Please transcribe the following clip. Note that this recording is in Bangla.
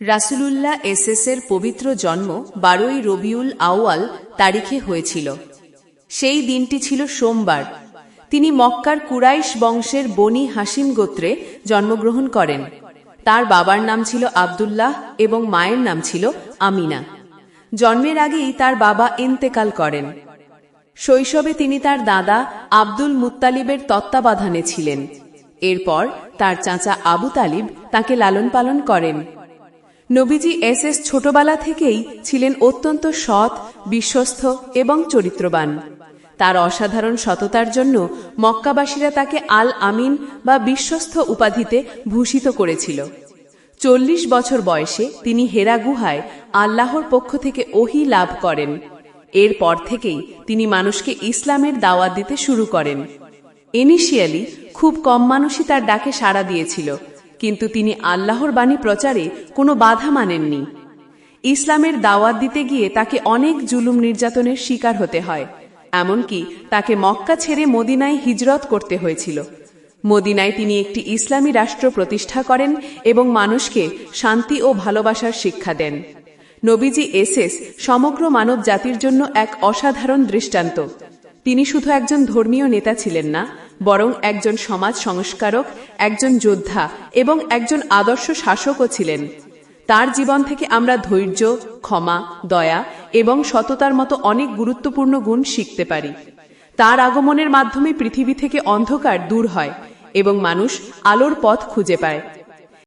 রাসুলুল্লাহ এসএস এর পবিত্র জন্ম বারোই রবিউল আউয়াল তারিখে হয়েছিল। সেই দিনটি ছিল সোমবার। তিনি মক্কার কুরাইশ বংশের বনি হাসিম গোত্রে জন্মগ্রহণ করেন। তার বাবার নাম ছিল আবদুল্লাহ এবং মায়ের নাম ছিল আমিনা। জন্মের আগেই তার বাবা ইন্তেকাল করেন। শৈশবে তিনি তার দাদা আব্দুল মুত্তালিবের তত্ত্বাবধানে ছিলেন। এরপর তার চাচা আবু তালিব তাকে লালন পালন করেন। নবীজি এস এস ছোটবেলা থেকেই ছিলেন অত্যন্ত সৎ, বিশ্বস্ত এবং চরিত্রবান। তার অসাধারণ সততার জন্য মক্কাবাসীরা তাকে আল আমিন বা বিশ্বস্ত উপাধিতে ভূষিত করেছিল। চল্লিশ বছর বয়সে তিনি হেরা গুহায় আল্লাহর পক্ষ থেকে ওহি লাভ করেন। এরপর থেকেই তিনি মানুষকে ইসলামের দাওয়াত দিতে শুরু করেন। ইনিশিয়ালি খুব কম মানুষই তার ডাকে সাড়া দিয়েছিল। কিন্তু তিনি আল্লাহর বাণী প্রচারে কোনো বাধা মানেননি। ইসলামের দাওয়াত দিতে গিয়ে তাকে অনেক জুলুম নির্যাতনের শিকার হতে হয়, এমনকি তাকে মক্কা ছেড়ে মদিনায় হিজরত করতে হয়েছিল। মদিনায় তিনি একটি ইসলামী রাষ্ট্র প্রতিষ্ঠা করেন এবং মানুষকে শান্তি ও ভালোবাসার শিক্ষা দেন। নবীজি এসএস সমগ্র মানব জাতির জন্য এক অসাধারণ দৃষ্টান্ত। তিনি শুধু একজন ধর্মীয় নেতা ছিলেন না বরং একজন সমাজ সংস্কারক, একজন যোদ্ধা এবং একজন আদর্শ শাসকও ছিলেন। তার জীবন থেকে আমরা ধৈর্য, ক্ষমা, দয়া এবং সততার মতো অনেক গুরুত্বপূর্ণ গুণ শিখতে পারি। তার আগমনের মাধ্যমে পৃথিবী থেকে অন্ধকার দূর হয় এবং মানুষ আলোর পথ খুঁজে পায়।